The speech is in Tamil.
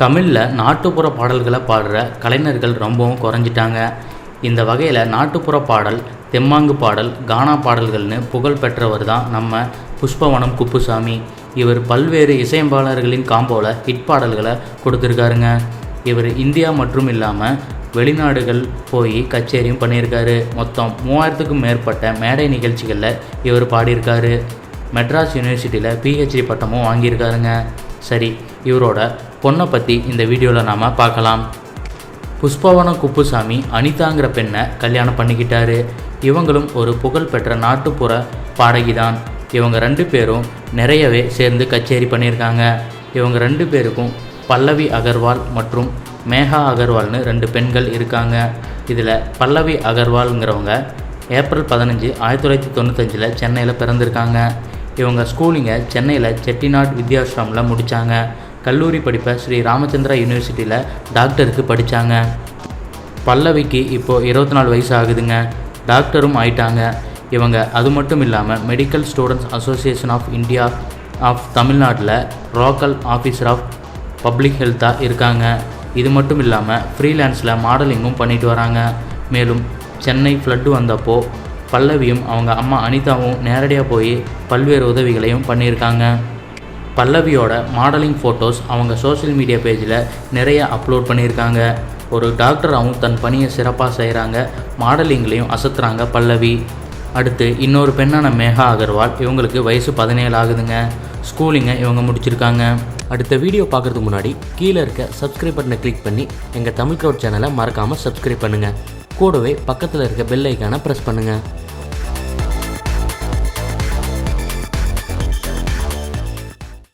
தமிழில் நாட்டுப்புற பாடல்களை பாடுற கலைஞர்கள் ரொம்பவும் குறைஞ்சிட்டாங்க. இந்த வகையில் நாட்டுப்புற பாடல் தெம்மாங்கு பாடல் கானா பாடல்கள்னு புகழ் பெற்றவர் தான் நம்ம புஷ்பவனம் குப்புசாமி. இவர் பல்வேறு இசையம்பாளர்களின் காம்போவில் ஹிட் பாடல்களை கொடுத்துருக்காருங்க. இவர் இந்தியா மற்றும் இல்லாமல் வெளிநாடுகள் போய் கச்சேரியும் பண்ணியிருக்காரு. மொத்தம் மூவாயிரத்துக்கும் மேற்பட்ட மேடை நிகழ்ச்சிகளில் இவர் பாடியிருக்காரு. மெட்ராஸ் யூனிவர்சிட்டியில் பிஹெச்டி பட்டமும் வாங்கியிருக்காருங்க. சரி இவரோட பொண்ணை பற்றி இந்த வீடியோவில் நாம் பார்க்கலாம். புஷ்பவனம் குப்புசாமி அனிதாங்கிற பெண்ணை கல்யாணம் பண்ணிக்கிட்டாரு. இவங்களும் ஒரு புகழ்பெற்ற நாட்டுப்புற பாடகி தான் இவங்க ரெண்டு பேரும் நிறையவே சேர்ந்து கச்சேரி பண்ணியிருக்காங்க. இவங்க ரெண்டு பேருக்கும் பல்லவி அகர்வால் மற்றும் மேகா அகர்வால்னு ரெண்டு பெண்கள் இருக்காங்க. இதில் பல்லவி அகர்வால்ங்கிறவங்க ஏப்ரல் பதினஞ்சு ஆயிரத்தி தொள்ளாயிரத்தி தொண்ணூத்தஞ்சில் சென்னையில் பிறந்திருக்காங்க. இவங்க ஸ்கூலிங்கை சென்னையில் செட்டிநாட் வித்யாசிரமில் முடித்தாங்க கல்லூரி படிப்பை ஸ்ரீ ராமச்சந்திரா யூனிவர்சிட்டியில் டாக்டருக்கு படித்தாங்க பல்லவிக்கு இப்போது இருபத்தி நாலு வயசு ஆகுதுங்க. டாக்டரும் ஆயிட்டாங்க. இவங்க அது மட்டும் இல்லாமல் medical students association of India of தமிழ்நாட்டில் லோக்கல் ஆஃபீஸர் ஆஃப் பப்ளிக் ஹெல்த்தாக இருக்காங்க. இது மட்டும் இல்லாமல் ஃப்ரீலான்ஸில் மாடலிங்கும் பண்ணிட்டு வராங்க. மேலும் சென்னை ஃப்ளட்டு வந்தப்போ பல்லவியும் அவங்க அம்மா அனிதாவும் நேரடியாக போய் பல்வேறு உதவிகளையும் பண்ணியிருக்காங்க. பல்லவியோட மாடலிங் ஃபோட்டோஸ் அவங்க சோஷியல் மீடியா பேஜில் நிறைய அப்லோட் பண்ணியிருக்காங்க. ஒரு டாக்டராகவும் தன் பணியை சிறப்பாக செய்கிறாங்க மாடலிங்லேயும் அசத்துறாங்க பல்லவி. அடுத்து இன்னொரு பெண்ணான மேகா அகர்வால் இவங்களுக்கு வயசு பதினேழு ஆகுதுங்க. ஸ்கூலிங்கை இவங்க முடிச்சிருக்காங்க. அடுத்த வீடியோ பார்க்குறதுக்கு முன்னாடி கீழே இருக்க சப்ஸ்கிரைப் பட்டனை கிளிக் பண்ணி எங்கள் தமிழ் க்ரௌட் சேனலை மறக்காமல் சப்ஸ்கிரைப் பண்ணுங்கள் கூடவே பக்கத்தில் இருக்க பெல் ஐக்கானை ப்ரெஸ் பண்ணுங்கள்